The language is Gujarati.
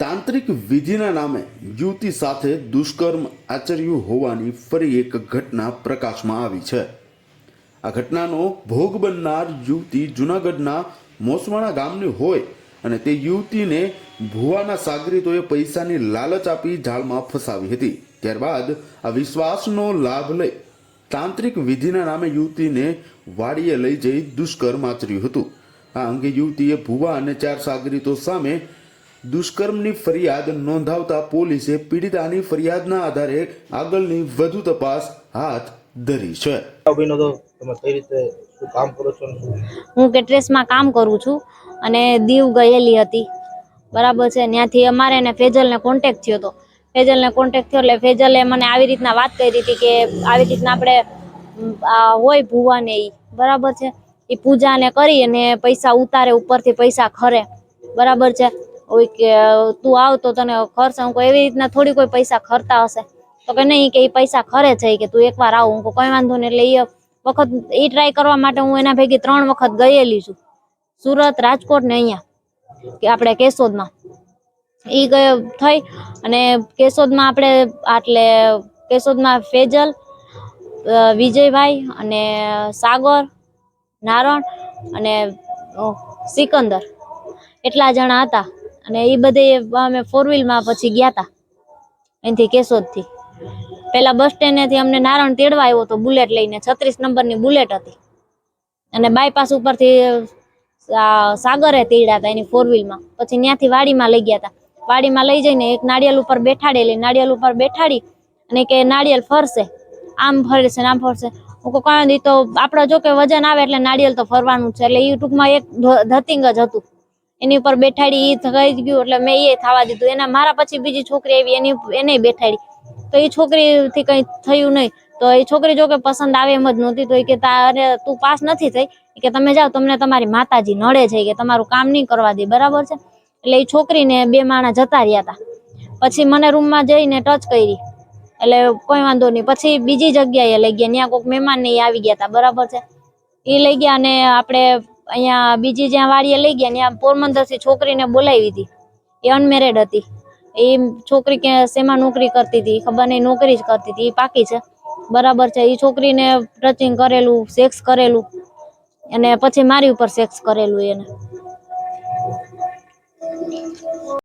તાંત્રિક વિધિના નામે યુવતી સાથે દુષ્કર્મ આચર્યું હોવાની ફરી એક ઘટના પ્રકાશમાં આવી છે. આ ઘટનાનો ભોગ બનનાર યુવતી જૂનાગઢના મોસવાણા ગામની હોય અને તે યુવતીને ભુવાના સાગરીતોએ પૈસાની લાલચ આપી જાળમાં ફસાવી હતી. ત્યારબાદ આ વિશ્વાસનો લાભ લઈ તાંત્રિક વિધિના નામે યુવતીને વાડીએ લઈ જઈ દુષ્કર્મ આચર્યું હતું. આ અંગે યુવતીએ ભુવા અને ચાર સાગરીતો સામે દુષ્કર્મની ફરિયાદ નોંધાવતા પોલીસે પીડિતાની ફરિયાદના આધારે આગળની વધુ તપાસ હાથ ધરી છે. અભિનો તમે કઈ રીતે કામ કરો છો હું કેટ્રેસમાં કામ કરું છું અને દીવ ગયેલી હતી. બરાબર છે ત્યાંથી અમારે ને ફેજલને કોન્ટેક્ટ થયો હતો. ફેજલને કોન્ટેક્ટ થયો એટલે ફેજલે મને આવી રીતના વાત કરી હતી કે આવી રીતના આપણે હોય ભુવાને એ બરાબર છે? એ પૂજાને કરી અને પૈસા ઉતારે ઉપરથી પૈસા ખરે. બરાબર છે? ઓય કે, તું આવ તો તને ખર્ચ, હું એવી રીતના થોડી કોઈ પૈસા ખરતા હશે. તો કે નહીં, કે એ પૈસા ખરે છે, કે તું એકવાર આવ, હું કોઈ વાંધો નહીં. એટલે એ વખત એ ટ્રાય કરવા માટે હું એના ભેગી ત્રણ વખત ગયેલી છું. સુરત, રાજકોટ ને અહીંયા, કે આપણે કેશોદમાં. એ ગયો, થઈ, અને કેશોદમાં આપણે આટલે, કેશોદમાં ફેજલ વિજયભાઈ અને સાગર, નારણ અને સિકંદર. એટલા જણા હતા. અને એ બધે અમે ફોર વ્હીલમાં પછી ગયા હતા અહીંથી કેશોદથી. પેલા બસ સ્ટેન્ડેથી અમને નારણ તેડવા આવ્યો હતો બુલેટ લઈને, છત્રીસ નંબરની બુલેટ હતી. અને બાયપાસ ઉપરથી સાગરે તેડ્યા હતા એની ફોર વ્હીલમાં પછી ત્યાંથી વાડીમાં લઈ ગયા હતા વાડીમાં લઈ જઈને એક નાળિયેર ઉપર બેઠાડેલી. નાળિયેર ઉપર બેઠાડી અને કે નાળિયેર ફરશે. આમ ફરશે આમ ફરશે. હું કહું, કાંઈ તો આપણે જો કે વજન આવે એટલે નાળિયેર તો ફરવાનું છે. એટલે એ ટૂંકમાં એક ધતિંગ જ હતું. એની ઉપર બેઠાડી એ થઈ ગયું, એટલે મેં એ થવા દીધું. એના મારા પછી બીજી છોકરી આવી, એની એને બેઠાડી. તો એ છોકરીથી કંઈ થયું નહીં. તો એ છોકરી જો કે પસંદ આવે એમ જ નહોતી, તો એ કે તારે તું પાસ નથી થઈ. કે, તમે જાઓ, તમને તમારી માતાજી નડે છે. કે, તમારું કામ નહીં કરવા દે. બરાબર છે? એટલે એ છોકરીને બે માણા જતા રહ્યા હતા પછી મને રૂમમાં જઈને ટચ કરી. એટલે કોઈ વાંધો નહીં. પછી બીજી જગ્યાએ લઈ ગયા. ત્યાં કોઈક મહેમાન ને આવી ગયા હતા બરાબર છે? એ લઈ ગયા અને આપણે અહીંયા બીજી જ્યાં વાડીએ લઈ ગયા ત્યાં પોરબંદરથી છોકરીને બોલાવી હતી. એ અનમેરેડ હતી. એ છોકરી કે શેમાં નોકરી કરતી હતી ખબર નહીં, નોકરી જ કરતી હતી, એ પાકી છે. બરાબર છે, એ છોકરીને ટચિંગ કરેલું સેક્સ કરેલું, અને પછી મારી ઉપર સેક્સ કરેલું એને.